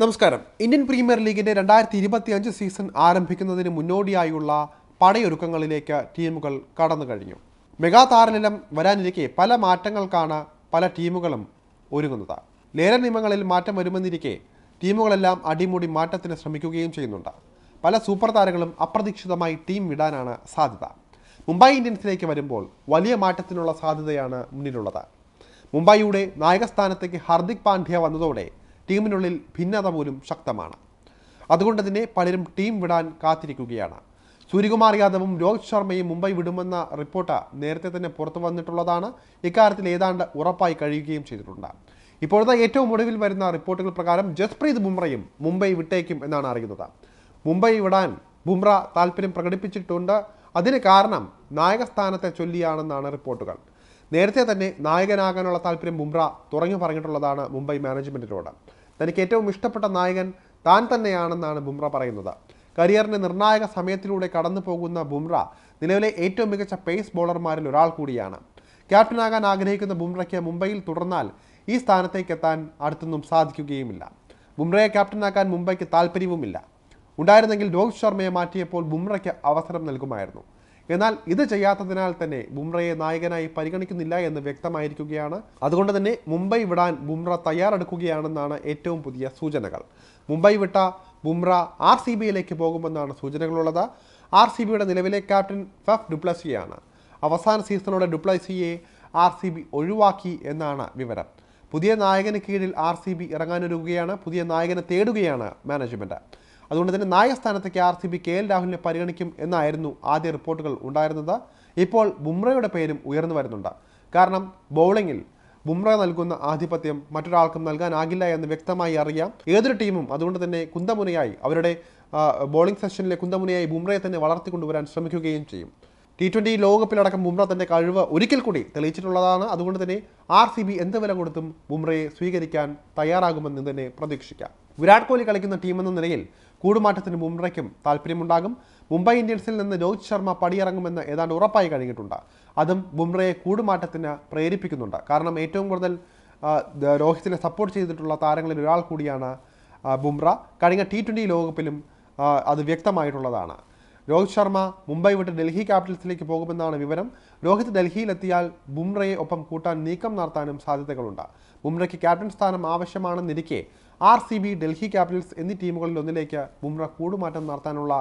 നമസ്കാരം. Indian premier ലീഗിന്റെ രണ്ടായിരത്തി ഇരുപത്തി അഞ്ച് സീസൺ ആരംഭിക്കുന്നതിന് മുന്നോടിയായുള്ള പടയൊരുക്കങ്ങളിലേക്ക് ടീമുകൾ കടന്നു കഴിഞ്ഞു. മെഗാ താരനിലം വരാനിരിക്കെ പല മാറ്റങ്ങൾക്കാണ് പല ടീമുകളും ഒരുങ്ങുന്നത്. ലേല നിയമങ്ങളിൽ മാറ്റം വരുമെന്നിരിക്കെ ടീമുകളെല്ലാം അടിമുടി മാറ്റത്തിന് ശ്രമിക്കുകയും ചെയ്യുന്നുണ്ട്. പല സൂപ്പർ താരങ്ങളും അപ്രതീക്ഷിതമായി ടീം വിടാനാണ് സാധ്യത. മുംബൈ ഇന്ത്യൻസിലേക്ക് വരുമ്പോൾ വലിയ മാറ്റത്തിനുള്ള സാധ്യതയാണ് മുന്നിലുള്ളത്. മുംബൈയുടെ നായകസ്ഥാനത്തേക്ക് ഹർദിക് പാണ്ഡ്യ വന്നതോടെ ടീമിനുള്ളിൽ ഭിന്നത പോലും ശക്തമാണ്. അതുകൊണ്ട് തന്നെ പലരും ടീം വിടാൻ കാത്തിരിക്കുകയാണ്. സൂര്യകുമാർ യാദവും രോഹിത് ശർമ്മയും മുംബൈ വിടുമെന്ന റിപ്പോർട്ട് നേരത്തെ തന്നെ പുറത്തു വന്നിട്ടുള്ളതാണ്. ഇക്കാര്യത്തിൽ ഏതാണ്ട് ഉറപ്പായി കഴിയുകയും ചെയ്തിട്ടുണ്ട്. ഇപ്പോഴത്തെ ഏറ്റവും ഒടുവിൽ വരുന്ന റിപ്പോർട്ടുകൾ പ്രകാരം ജസ്പ്രീത് ബുംറയും മുംബൈ വിട്ടേക്കും എന്നാണ് അറിയുന്നത്. മുംബൈ വിടാൻ ബുംറ താല്പര്യം പ്രകടിപ്പിച്ചിട്ടുണ്ട്. അതിന് കാരണം നായകസ്ഥാനത്തെ ചൊല്ലിയാണെന്നാണ് റിപ്പോർട്ടുകൾ. നേരത്തെ തന്നെ നായകനാകാനുള്ള താല്പര്യം ബുംറ തുറഞ്ഞു പറഞ്ഞിട്ടുള്ളതാണ് മുംബൈ മാനേജ്മെന്റിനോട് തനിക്ക് ഏറ്റവും ഇഷ്ടപ്പെട്ട നായകൻ താൻ തന്നെയാണെന്നാണ് ബുംറ പറയുന്നത്. കരിയറിന്റെ നിർണായക സമയത്തിലൂടെ കടന്നു പോകുന്ന ബുംറ നിലവിലെ ഏറ്റവും മികച്ച പേസ് ബോളർമാരിൽ ഒരാൾ കൂടിയാണ്. ക്യാപ്റ്റനാകാൻ ആഗ്രഹിക്കുന്ന ബുംറയ്ക്ക് മുംബൈയിൽ തുടർന്നാൽ ഈ സ്ഥാനത്തേക്ക് എത്താൻ അടുത്തൊന്നും സാധിക്കുകയുമില്ല. ബുംറയെ ക്യാപ്റ്റനാക്കാൻ മുംബൈക്ക് താല്പര്യവുമില്ല. ഉണ്ടായിരുന്നെങ്കിൽ രോഹിത് ശർമ്മയെ മാറ്റിയപ്പോൾ ബുംറയ്ക്ക് അവസരം നൽകുമായിരുന്നു. എന്നാൽ ഇത് ചെയ്യാത്തതിനാൽ തന്നെ ബുംറയെ നായകനായി പരിഗണിക്കുന്നില്ല എന്ന് വ്യക്തമായിരിക്കുകയാണ്. അതുകൊണ്ട് തന്നെ മുംബൈ വിടാൻ ബുംറ തയ്യാറെടുക്കുകയാണെന്നാണ് ഏറ്റവും പുതിയ സൂചനകൾ. മുംബൈ വിട്ട ബുംറ ആർ സി ബിയിലേക്ക് പോകുമെന്നാണ് സൂചനകളുള്ളത്. ആർ സി ബിയുടെ നിലവിലെ ക്യാപ്റ്റൻ ഫഫ് ഡുപ്ലസിയാണ്. അവസാന സീസണോടെ ഡുപ്ലസിയെ ആർ സി ബി ഒഴിവാക്കി എന്നാണ് വിവരം. പുതിയ നായകന് കീഴിൽ ആർ സി ബി ഇറങ്ങാനൊരുങ്ങുകയാണ്. പുതിയ നായകനെ തേടുകയാണ് മാനേജ്മെന്റ്. അതുകൊണ്ട് തന്നെ നായകസ്ഥാനത്തേക്ക് R C B K L രാഹുലിനെ പരിഗണിക്കും എന്നായിരുന്നു ആദ്യ റിപ്പോർട്ടുകൾ ഉണ്ടായിരുന്നത്. ഇപ്പോൾ ബുംറയുടെ പേരും ഉയർന്നു വരുന്നുണ്ട്. കാരണം ബൗളിങ്ങിൽ ബുംറ നൽകുന്ന ആധിപത്യം മറ്റൊരാൾക്കും നൽകാനാകില്ല എന്ന് വ്യക്തമായി അറിയാം. ഏതൊരു ടീമും അതുകൊണ്ട് തന്നെ കുന്തമുനയായി അവരുടെ ബോളിംഗ് സെഷനിലെ കുന്തമുനയായി ബുംറയെ തന്നെ വളർത്തിക്കൊണ്ടുവരാൻ ശ്രമിക്കുകയും ചെയ്യും. ടി ട്വന്റി ലോകകപ്പിലടക്കം ബുംറ തന്റെ കഴിവ് ഒരിക്കൽ കൂടി തെളിയിച്ചിട്ടുള്ളതാണ്. അതുകൊണ്ട് തന്നെ ആർ സി ബി എന്ത് വില കൊടുത്തും ബുംറയെ സ്വീകരിക്കാൻ തയ്യാറാകുമെന്ന് തന്നെ പ്രതീക്ഷിക്കാം. വിരാട് കോഹ്ലി കളിക്കുന്ന ടീമെന്ന നിലയിൽ കൂടുമാറ്റത്തിന് ബുംറയ്ക്കും താല്പര്യമുണ്ടാകും മുംബൈ ഇന്ത്യൻസിൽ നിന്ന് രോഹിത് ശർമ്മ പടിയിറങ്ങുമെന്ന് ഏതാണ്ട് ഉറപ്പായി കഴിഞ്ഞിട്ടുണ്ട്. അതും ബുംറയെ കൂടുമാറ്റത്തിന് പ്രേരിപ്പിക്കുന്നുണ്ട്. കാരണം ഏറ്റവും കൂടുതൽ രോഹിത്തിനെ സപ്പോർട്ട് ചെയ്തിട്ടുള്ള താരങ്ങളിൽ ഒരാൾ കൂടിയാണ് ബുംറ. കഴിഞ്ഞ ടി ട്വന്റി ലോകകപ്പിലും അത് വ്യക്തമായിട്ടുള്ളതാണ്. രോഹിത് ശർമ്മ മുംബൈ വിട്ട് ഡൽഹി ക്യാപിറ്റൽസിലേക്ക് പോകുമെന്നാണ് വിവരം. രോഹിത് ഡൽഹിയിലെത്തിയാൽ ബുംറയെ ഒപ്പം കൂട്ടാൻ നീക്കം നടത്താനും സാധ്യതകളുണ്ട്. ബുംറയ്ക്ക് ക്യാപ്റ്റൻ സ്ഥാനം ആവശ്യമാണെന്നിരിക്കെ R C B Delhi capitals എന്നീ ടീമുകളിൽ ഒന്നിലേക്ക് ബുംറ കൂടുമാറ്റം നടത്താനുള്ള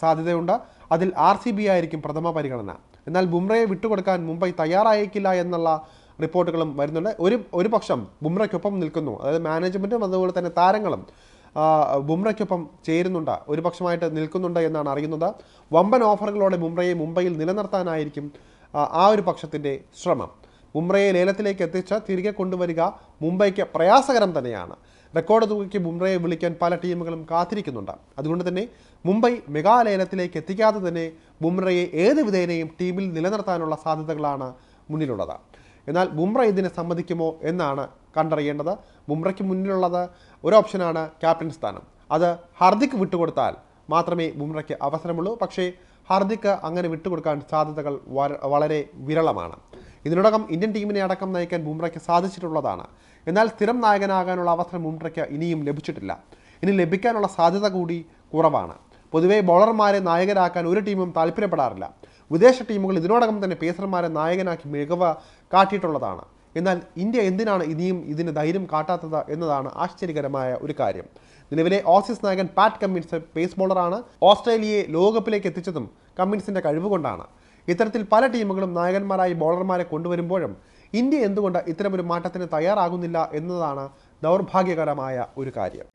സാധ്യതയുണ്ട്. അതിൽ ആർ സി ബി ആയിരിക്കും പ്രഥമ പരിഗണന. എന്നാൽ ബുംറയെ വിട്ടുകൊടുക്കാൻ മുംബൈ തയ്യാറായേക്കില്ല എന്നുള്ള റിപ്പോർട്ടുകളും വരുന്നുണ്ട്. ഒരു ഒരു പക്ഷം ബുംറയ്ക്കൊപ്പം നിൽക്കുന്നു. അതായത് മാനേജ്മെന്റും അതുപോലെ തന്നെ താരങ്ങളും ബുംറയ്ക്കൊപ്പം ചേരുന്നുണ്ട്. ഒരു പക്ഷമായിട്ട് നിൽക്കുന്നുണ്ട് എന്നാണ് അറിയുന്നത്. വമ്പൻ ഓഫറുകളോടെ ബുംറയെ മുംബൈയിൽ നിലനിർത്താനായിരിക്കും ആ ഒരു പക്ഷത്തിന്റെ ശ്രമം. ബുംറയെ ലേലത്തിലേക്ക് എത്തിച്ച് തിരികെ കൊണ്ടുവരിക മുംബൈക്ക് പ്രയാസകരം തന്നെയാണ്. റെക്കോർഡ് തുകയ്ക്ക് ബുംറയെ വിളിക്കാൻ പല ടീമുകളും കാത്തിരിക്കുന്നുണ്ട്. അതുകൊണ്ട് തന്നെ മുംബൈ മെഗാ ലേലത്തിലേക്ക് എത്തിക്കാതെ തന്നെ ബുംറയെ ഏത് വിധേനയും ടീമിൽ നിലനിർത്താനുള്ള സാധ്യതകളാണ് മുന്നിലുള്ളത്. എന്നാൽ ബുംറ ഇതിനെ സമ്മതിക്കുമോ എന്നാണ് കണ്ടറിയേണ്ടത്. ബുംറയ്ക്ക് മുന്നിലുള്ളത് ഒരു ഓപ്ഷനാണ് ക്യാപ്റ്റൻ സ്ഥാനം. അത് ഹർദിക്ക് വിട്ടുകൊടുത്താൽ മാത്രമേ ബുംറയ്ക്ക് അവസരമുള്ളൂ. പക്ഷേ ഹർദിക്ക് അങ്ങനെ വിട്ടുകൊടുക്കാൻ സാധ്യതകൾ വളരെ വിരളമാണ്. ഇതിനോടകം ഇന്ത്യൻ ടീമിനെ അടക്കം നയിക്കാൻ ബുംറയ്ക്ക് സാധിച്ചിട്ടുള്ളതാണ്. എന്നാൽ സ്ഥിരം നായകനാകാനുള്ള അവസരം ബുംറയ്ക്ക് ഇനിയും ലഭിച്ചിട്ടില്ല. ഇനി ലഭിക്കാനുള്ള സാധ്യത കൂടി കുറവാണ്. പൊതുവെ ബോളർമാരെ നായകരാക്കാൻ ഒരു ടീമും താല്പര്യപ്പെടാറില്ല വിദേശ ടീമുകൾ ഇതിനോടകം തന്നെ പേസർമാരെ നായകനാക്കി മികവ് കാട്ടിയിട്ടുള്ളതാണ്. എന്നാൽ ഇന്ത്യ എന്തിനാണ് ഇനിയും ഇതിന് ധൈര്യം കാട്ടാത്തത് എന്നതാണ് ആശ്ചര്യകരമായ ഒരു കാര്യം. നിലവിലെ ഓസീസ് നായകൻ പാറ്റ് കമ്മിൻസ് പേസ് ബോളറാണ് ഓസ്ട്രേലിയയെ ലോകകപ്പിലേക്ക് എത്തിച്ചതും കമ്മിൻസിന്റെ കഴിവുകൊണ്ടാണ്. ഇത്തരത്തിൽ പല ടീമുകളും നായകന്മാരായി ബോളർമാരെ കൊണ്ടുവരുമ്പോഴും ഇന്ത്യ എന്തുകൊണ്ട് ഇത്തരമൊരു മാറ്റത്തിന് തയ്യാറാകുന്നില്ല എന്നതാണ് ദൗർഭാഗ്യകരമായ ഒരു കാര്യം.